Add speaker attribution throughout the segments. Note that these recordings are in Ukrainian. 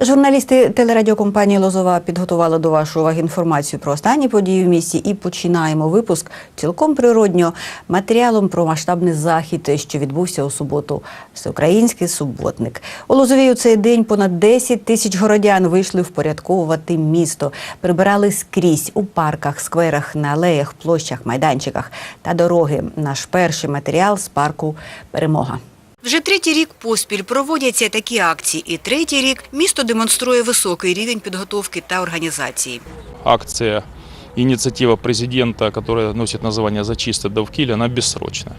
Speaker 1: Журналісти телерадіокомпанії Лозова підготували до вашої уваги інформацію про останні події в місті і починаємо випуск цілком природньо матеріалом про масштабний захід, що відбувся у суботу. Всеукраїнський суботник. У Лозовій у цей день понад 10 тисяч городян вийшли впорядковувати місто, прибирали скрізь у парках, скверах, на алеях, площах, майданчиках та дороги. Наш перший матеріал з парку Перемога.
Speaker 2: Вже третій рік поспіль проводяться такі акції, і третій рік місто демонструє високий рівень підготовки та організації.
Speaker 3: акция, инициатива президента, которая носит название «Зачисты Довкиль», она бессрочна.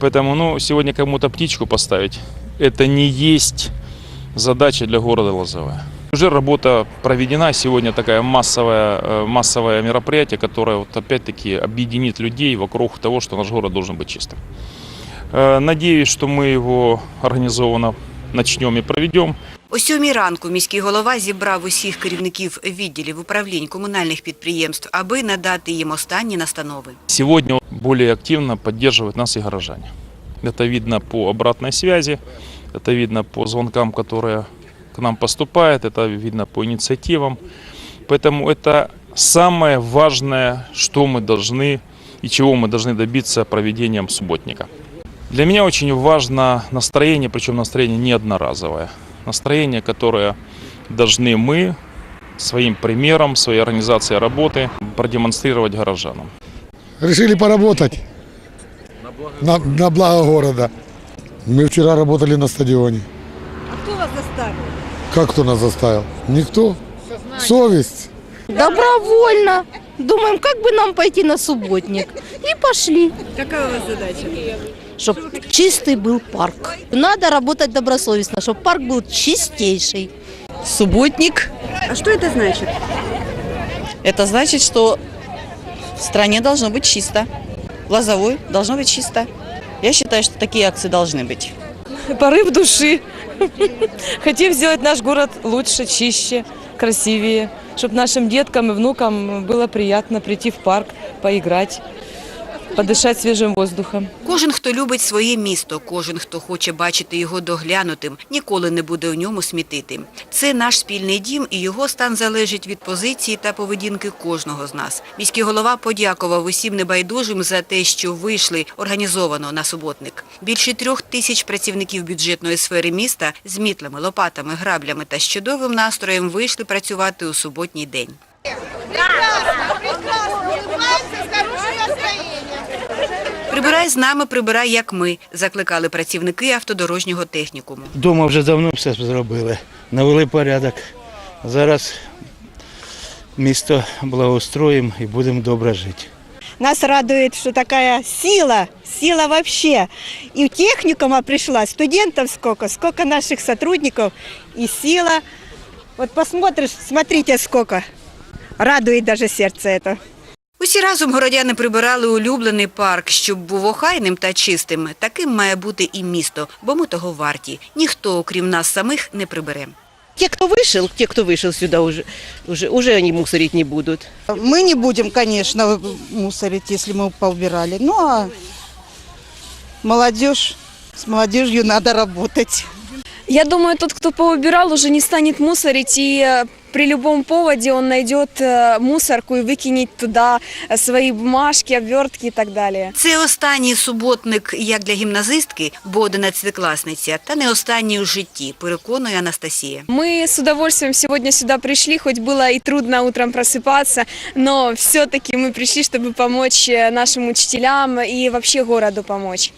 Speaker 3: Поэтому ну, сегодня кому-то птичку поставить, это не есть задача для города Лозовая. Уже работа проведена, сегодня такая массовое, э, массовое мероприятие, которое вот опять-таки объединит людей вокруг того, что наш город должен быть чистым. Э, Надеюсь, что мы его организованно начнем и проведем.
Speaker 2: О сьомій ранку міський голова зібрав усіх керівників відділів управлінь комунальних підприємств, аби надати їм останні настанови.
Speaker 3: Сегодня более активно поддерживают нас и горожане. Это видно по обратной связи, это видно по звонкам, которые к нам поступают, это видно по инициативам. Поэтому это самое важное, что мы должны и чего мы должны добиться проведением субботника. Для меня очень важно настроение, причем настроение не одноразовое. Настроение, которое должны мы своим примером, своей организацией работы продемонстрировать горожанам.
Speaker 4: Решили поработать на, на благо города. Мы вчера работали на стадионе.
Speaker 5: А кто вас заставил?
Speaker 4: Как кто нас заставил? Никто. Совесть.
Speaker 5: Добровольно. Думаем, как бы нам пойти на субботник. И пошли.
Speaker 2: Яка у вас задача?
Speaker 5: Чтобы чистый был парк. Надо работать добросовестно, чтобы парк был чистейший.
Speaker 6: Субботник.
Speaker 2: А що це значить?
Speaker 6: Это значит, что в стране должно быть чисто. В Лозовой должно быть чисто. Я считаю, что такие акции должны быть.
Speaker 7: порыв души. Хотим сделать наш город лучше, чище, красивее, чтобы нашим деткам и внукам было приятно прийти в парк, поиграть, подышать свежим воздухом.
Speaker 2: Кожен, хто любить своє місто, кожен, хто хоче бачити його доглянутим, ніколи не буде у ньому смітити. Це наш спільний дім, і його стан залежить від позиції та поведінки кожного з нас. Міський голова подякував усім небайдужим за те, що вийшли організовано на суботник. Більше трьох тисяч працівників бюджетної сфери міста з мітлами, лопатами, граблями та з чудовим настроєм вийшли працювати у суботній день. Прибирай з нами, прибирай як ми, закликали працівники автодорожнього технікуму.
Speaker 8: Дома вже давно все зробили, навели порядок. Зараз місто благоустроїмо і будемо добре жити.
Speaker 9: Нас радует, что такая сила, сила вообще. И в техникума пришла, студентов сколько, сколько наших сотрудников и сила. Вот посмотришь, смотрите сколько Радует даже сердце это.
Speaker 2: Усі разом городяни прибирали улюблений парк, щоб був охайним та чистим. Таким має бути і місто, бо ми того варті. Ніхто, окрім нас самих, не прибере.
Speaker 6: Те, кто вышел, те, кто вышел сюда уже, уже, уже они мусорить не будут.
Speaker 10: Мы не будем, конечно, мусорить, если мы поубирали. Ну а молодежь, с молодежью надо работать.
Speaker 7: Я думаю, тот, кто поубирал, уже не станет мусорить, и э, при любом поводе он найдет э, мусорку и выкинет туда э, свои бумажки, обвертки и так далее.
Speaker 2: Це останній суботник як для гімназистки, бо одинадцятикласниця, та не останній у житті, переконує Анастасія.
Speaker 7: Мы с удовольствием сегодня сюда пришли, хоть было и трудно утром просыпаться, но все-таки мы пришли, чтобы помочь э, нашим учителям и вообще городу помочь.